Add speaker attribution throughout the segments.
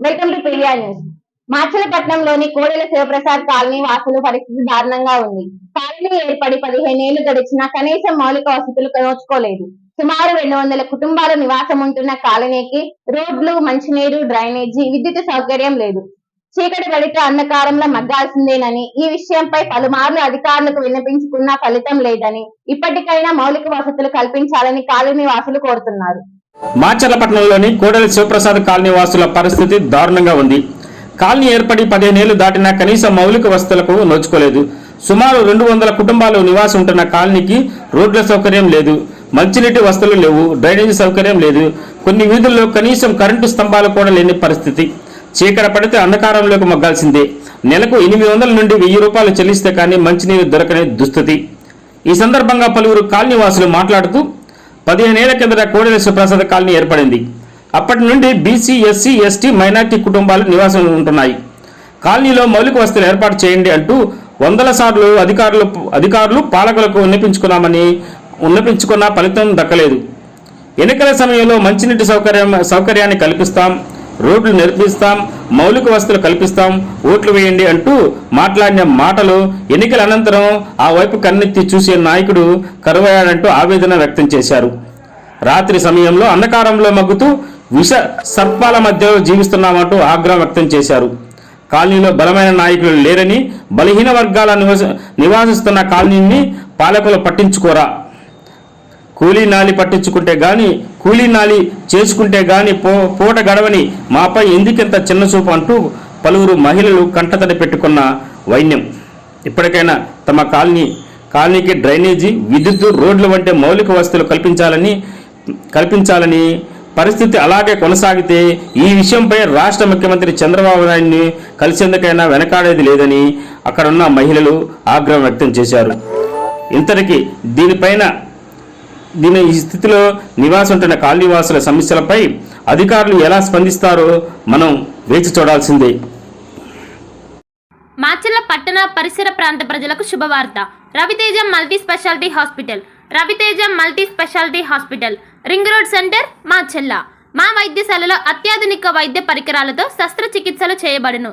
Speaker 1: Welcome to పిలియా news మాచలపట్నంలోని Kodela Sivaprasad colony వాసుల పరిస్థితి దారుణంగా ఉంది. కాలనీ ఏర్పడి పదిహేనేళ్ళు గడిచినా కనీసం మౌలిక వసతులు నోచుకోలేదు సుమారు రెండు వందల కుటుంబాలు నివాసం ఉంటున్న కాలనీకి రోడ్లు మంచినీరు డ్రైనేజీ విద్యుత్ సౌకర్యం లేదు. చీకటి పడితే అంధకారంలో మగ్గాల్సిందేనని ఈ విషయంపై పలుమార్లు అధికారులకు విన్నపించుకున్నా ఫలితం లేదని ఇప్పటికైనా మౌలిక వసతులు కల్పించాలని కాలనీ వాసులు కోరుతున్నారు.
Speaker 2: మాచర్లపట్నంలోని కోడెల శివప్రసాద్ కాలనీ వాసుల పరిస్థితి దారుణంగా ఉంది. కాలనీ ఏర్పడి పదిహేనేళ్ళు దాటినా కనీస మౌలిక వసతులకు నోచుకోలేదు. సుమారు రెండు వందల కుటుంబాలు నివాసం ఉంటున్న కాలనీకి రోడ్ల సౌకర్యం లేదు. మంచినీటి వసతులు లేవు. డ్రైనేజీ సౌకర్యం లేదు. కొన్ని వీధుల్లో కనీసం కరెంటు స్తంభాలు కూడా లేని పరిస్థితి. చీకట పడితే అంధకారంలోకి మగ్గాల్సిందే. నెలకు ఎనిమిది వందల నుండి వెయ్యి రూపాయలు చెల్లిస్తే కానీ మంచినీరు దొరకని దుస్థితి. ఈ సందర్భంగా పలువురు కాలనీ వాసులు మాట్లాడుతూ పదిహేనేళ్ళ కిందట కోడెల శివప్రసాద్ కాలనీ ఏర్పడింది. అప్పటి నుండి బీసీ ఎస్సీ ఎస్టీ మైనార్టీ కుటుంబాలు నివాసం ఉంటున్నాయి. కాలనీలో మౌలిక వసతులు ఏర్పాటు చేయండి అంటూ వందల సార్లు అధికారులు అధికారులు పాలకులకు విన్నపించుకున్నామని విన్నపించుకున్న ఫలితం దక్కలేదు. ఎన్నికల సమయంలో మంచినీటి సౌకర్యం సౌకర్యాన్ని కల్పిస్తాం రోడ్లు నిర్మిస్తాం మౌలిక వసతులు కల్పిస్తాం ఓట్లు వేయండి అంటూ మాట్లాడిన మాటలు ఎన్నికల అనంతరం ఆ వైపు కన్నెత్తి చూసే నాయకుడు కరువయ్యాడంటూ ఆవేదన వ్యక్తం చేశారు. రాత్రి సమయంలో అంధకారంలో మగ్గుతూ విష సర్పాల మధ్యలో జీవిస్తున్నామంటూ ఆగ్రహం వ్యక్తం చేశారు. కాలనీలో బలమైన నాయకులు లేరని బలహీన వర్గాల నివస నివాసిస్తున్న కాలనీని పాలకులు పట్టించుకోరా. కూలీ నాలి పట్టించుకుంటే గాని కూలీ నాలి చేసుకుంటే గాని పో పూట గడవని మాపై ఎందుకింత చిన్న చూపు అంటూ పలువురు మహిళలు కంటతడి పెట్టుకున్న వైన్యం. ఇప్పటికైనా తమ కాలనీ కాలనీకి డ్రైనేజీ విద్యుత్ రోడ్లు వంటి మౌలిక వసతులు కల్పించాలని కల్పించాలని పరిస్థితి అలాగే కొనసాగితే ఈ విషయంపై రాష్ట్ర ముఖ్యమంత్రి చంద్రబాబు నాయుడిని కలిసేందుకైనా వెనకాడేది లేదని అక్కడున్న మహిళలు ఆగ్రహం వ్యక్తం చేశారు. ఇంతటికి దీనిపైన దీని ఈ స్థితిలో నివాసం ఉంటున్న కాలనీవాసుల సమస్యలపై అధికారులు ఎలా స్పందిస్తారో మనం వేచి చూడాల్సిందే.
Speaker 3: మాచర్ల పట్టణ పరిసర ప్రాంత ప్రజలకు శుభవార్త. Raviteja multi speciality hospital. Raviteja multi speciality hospital. Ring road centre Macherla మా వైద్యశాలలో అత్యాధునిక వైద్య పరికరాలతో శస్త్రచికిత్సలు చేయబడును.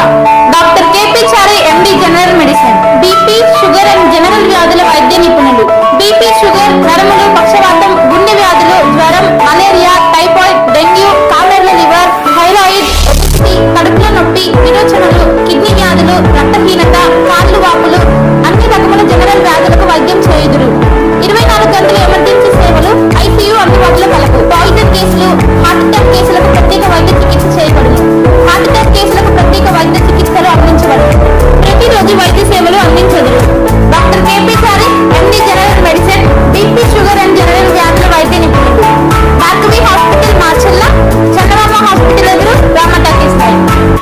Speaker 4: Macherla doctor KP Chari MD general